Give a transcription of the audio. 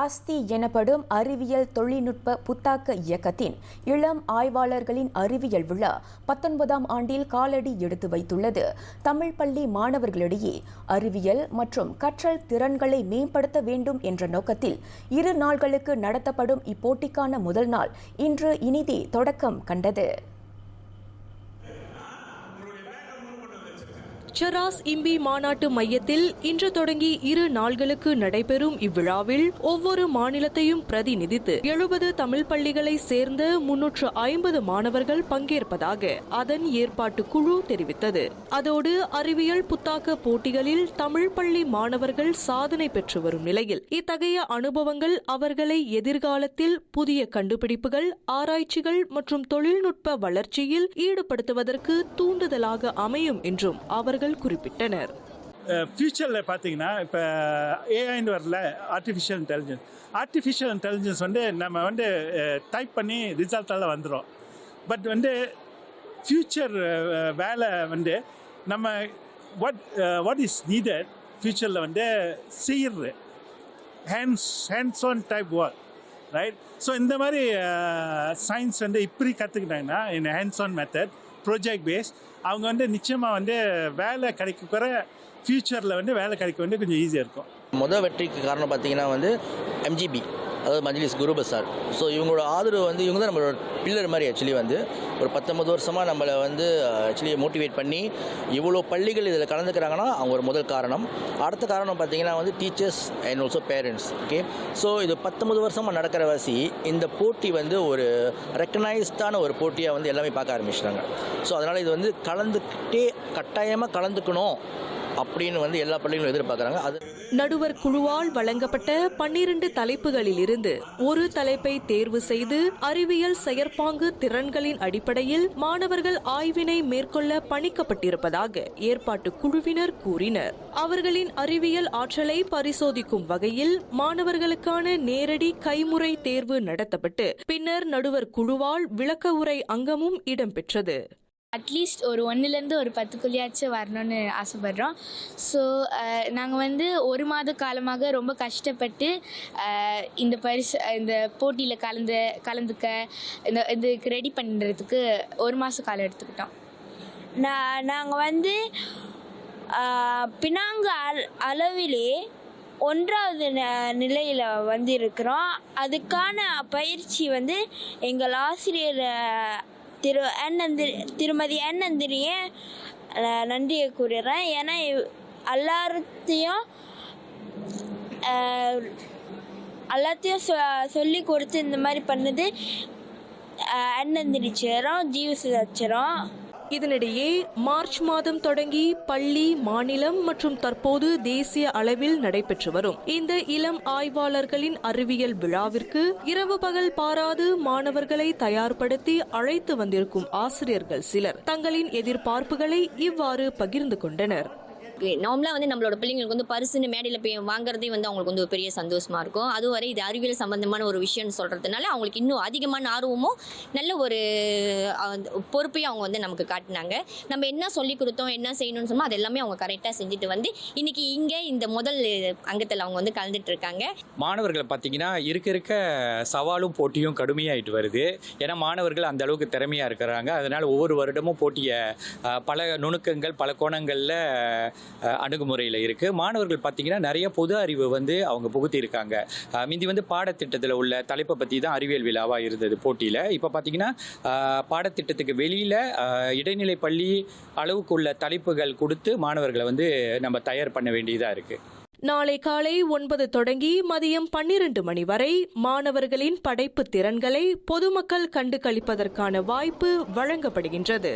அஸ்தி எனப்படும் அறிவியல் தொழில்நுட்ப புத்தாக்க இயக்கத்தின் இளம் ஆய்வாளர்களின் அறிவியல் விழா பத்தொன்பதாம் ஆண்டில் காலடி எடுத்து வைத்துள்ளது. தமிழ் பள்ளி மாணவர்களிடையே அறிவியல் மற்றும் கற்றல் திறன்களை மேம்படுத்த வேண்டும் என்ற நோக்கத்தில் இரு நாள்களுக்கு நடத்தப்படும் இப்போட்டிக்கான முதல் நாள் இன்று இனிதே தொடக்கம் கண்டது. செராஸ் இம்பி மாநாட்டு மையத்தில் இன்று தொடங்கி இரு நாள்களுக்கு நடைபெறும் இவ்விழாவில் ஒவ்வொரு மாநிலத்தையும் பிரதிநிதித்து எழுபது தமிழ் பள்ளிகளை சேர்ந்த முன்னூற்று ஐம்பது மாணவர்கள் பங்கேற்பதாக அதன் ஏற்பாட்டு குழு தெரிவித்தது. அதோடு அறிவியல் புத்தாக்க போட்டிகளில் தமிழ் பள்ளி மாணவர்கள் சாதனை பெற்று வரும் நிலையில் இத்தகைய அனுபவங்கள் அவர்களை எதிர்காலத்தில் புதிய கண்டுபிடிப்புகள் ஆராய்ச்சிகள் மற்றும் தொழில்நுட்ப வளர்ச்சியில் ஈடுபடுத்துவதற்கு தூண்டுதலாக அமையும் என்றும் அவர்கள் குறிப்பிட்டனர். ஃப்யூச்சரில் பார்த்தீங்கன்னா இப்போ ஏஐன்னு வரல ஆர்டிஃபிஷியல் இன்டெலிஜென்ஸ் ஆர்டிஃபிஷியல் இன்டெலிஜென்ஸ் வந்து நம்ம வந்து டைப் பண்ணி ரிசல்ட்டால் வந்துடும் பட் வந்து ஃப்யூச்சர் வேலை வந்து நம்ம வாட் வாட் இஸ் நீடட் ஃப்யூச்சரில் வந்து செய்யறது. Hands hands on type work right so இந்த மாதிரி சயின்ஸ் வந்து இப்படி கற்றுக்கிட்டாங்கன்னா in hands on method project base அவங்க வந்து நிச்சயமாக வந்து வேலை கிடைக்கிற ஃப்யூச்சரில் வந்து வேலை கிடைக்க வந்து கொஞ்சம் ஈஸியாக இருக்கும். மொதல் வெற்றிக்கு காரணம் பார்த்தீங்கன்னா வந்து எம்ஜிபி அதாவது மஜ்லிஸ் குரு பசார். ஸோ இவங்களோட ஆதரவு வந்து இவங்க தான் நம்மளோட பில்லர் மாதிரி ஆக்சுவலி வந்து. ஒரு பத்தொன்பது வருஷமாக நம்மளை வந்து ஆக்சுவலி மோட்டிவேட் பண்ணி இவ்வளோ பள்ளிகள் இதில் கலந்துக்கிறாங்கன்னா அவங்க ஒரு முதல் காரணம். அடுத்த காரணம் பார்த்தீங்கன்னா வந்து teachers and also parents okay so இது பத்தொன்பது வருஷமாக நடக்கிற வாசி இந்த போட்டி வந்து ஒரு ரெக்கனைஸ்டான ஒரு போட்டியாக வந்து எல்லாமே பார்க்க ஆரம்பிச்சிட்டாங்க. ஸோ அதனால் இது வந்து கலந்துக்கிட்டே கட்டாயமாக கலந்துக்கணும். அப்படின்னு வந்து எல்லா பள்ளிகளும் எதிர்பார்க்குறாங்க. அது நடுவர் குழுவால் வழங்கப்பட்ட பன்னிரண்டு தலைப்புகளில் இருந்து ஒரு தலைப்பை தேர்வு செய்து அறிவியல் செயற்பாங்கு திறன்களின் அடிப்படையில் மாணவர்கள் ஆய்வினை மேற்கொள்ள பணிக்கப்பட்டிருப்பதாக ஏற்பாட்டு குழுவினர் கூறினர். அவர்களின் அறிவியல் ஆற்றலை பரிசோதிக்கும் வகையில் மாணவர்களுக்கான நேரடி கைமுறை தேர்வு நடத்தப்பட்டு பின்னர் நடுவர் குழுவால் விளக்க உரை அங்கமும் இடம்பெற்றது. அட்லீஸ்ட் ஒரு ஒன்றுலேருந்து ஒரு பத்துக்குள்ளேயாச்சும் வரணும்னு ஆசைப்பட்றோம். ஸோ நாங்கள் வந்து ஒரு மாத காலமாக ரொம்ப கஷ்டப்பட்டு இந்த பரிசு இந்த போட்டியில் கலந்து கலந்துக்க இந்த இதுக்கு ரெடி பண்ணுறதுக்கு ஒரு மாத காலம் எடுத்துக்கிட்டோம். நான் நாங்கள் வந்து பினாங்கு அல் அளவிலே ஒன்றாவது நிலையில் வந்து இருக்கிறோம் அதுக்கான பயிற்சி வந்து எங்கள் ஆசிரியர் திரு அண்ணந்திரி திருமதி அண்ணந்திரியே நன்றியை கூறுறேன் ஏன்னா எல்லாத்தையும் எல்லாத்தையும் சொ சொல்லி கொடுத்து இந்த மாதிரி பண்ணது அண்ணந்திரி சேரம் ஜீவசுதாச்சரம் இதனிடையே மார்ச் மாதம் தொடங்கி பள்ளி மாநிலம் மற்றும் தற்போது தேசிய அளவில் நடைபெற்று வரும். இந்த இளம் ஆய்வாளர்களின் அறிவியல் விழாவிற்கு இரவு பகல் பாராது மாணவர்களை தயார்படுத்தி அழைத்து வந்திருக்கும் ஆசிரியர்கள் சிலர். தங்களின் எதிர்பார்ப்புகளை இவ்வாறு பகிர்ந்து கொண்டனர். நார்மலாக வந்து நம்மளோட பிள்ளைங்களுக்கு வந்து பரிசுன்னு மேடையில் போய் வாங்குறதே வந்து அவங்களுக்கு வந்து ஒரு பெரிய சந்தோஷமாக இருக்கும். அது வரை இது அறிவியல் சம்பந்தமான ஒரு விஷயம்னு சொல்கிறதுனால அவங்களுக்கு இன்னும் அதிகமான ஆர்வமும் நல்ல ஒரு பொறுப்பையும் அவங்க வந்து நமக்கு காட்டினாங்க. நம்ம என்ன சொல்லி கொடுத்தோம் என்ன செய்யணும்னு சொன்னால் அது எல்லாமே அவங்க கரெக்டாக செஞ்சுட்டு வந்து இன்னைக்கு இங்கே இந்த முதல் அங்கத்தில் அவங்க வந்து கலந்துட்டு இருக்காங்க. மாணவர்களை பார்த்தீங்கன்னா இருக்க இருக்க சவாலும் போட்டியும் கடுமையாயிட்டு வருது. ஏன்னா மாணவர்கள் அந்த அளவுக்கு திறமையாக இருக்கிறாங்க. அதனால் ஒவ்வொரு வருடமும் போட்டியை பல நுணுக்கங்கள் பல கோணங்களில் அணுகுமுறையில் இருக்குது மாணவர்கள் பார்த்தீங்கன்னா நிறைய பொது அறிவு வந்து அவங்க புகுத்தியிருக்காங்க மிந்தி வந்து பாடத்திட்டத்தில் உள்ள தலைப்பை பற்றி தான் அறிவியல் விழாவாக இருந்தது போட்டியில். இப்போ பார்த்தீங்கன்னா பாடத்திட்டத்துக்கு வெளியில் இடைநிலை பள்ளி அளவுக்குள்ள தலைப்புகள் கொடுத்து மாணவர்களை வந்து நம்ம தயார் பண்ண வேண்டியதாக இருக்குது நாளை காலை ஒன்பது தொடங்கி மதியம் பன்னிரண்டு மணி வரை மாணவர்களின் படைப்பு திறன்களை பொதுமக்கள் கண்டு கழிப்பதற்கான வாய்ப்பு வழங்கப்படுகின்றது.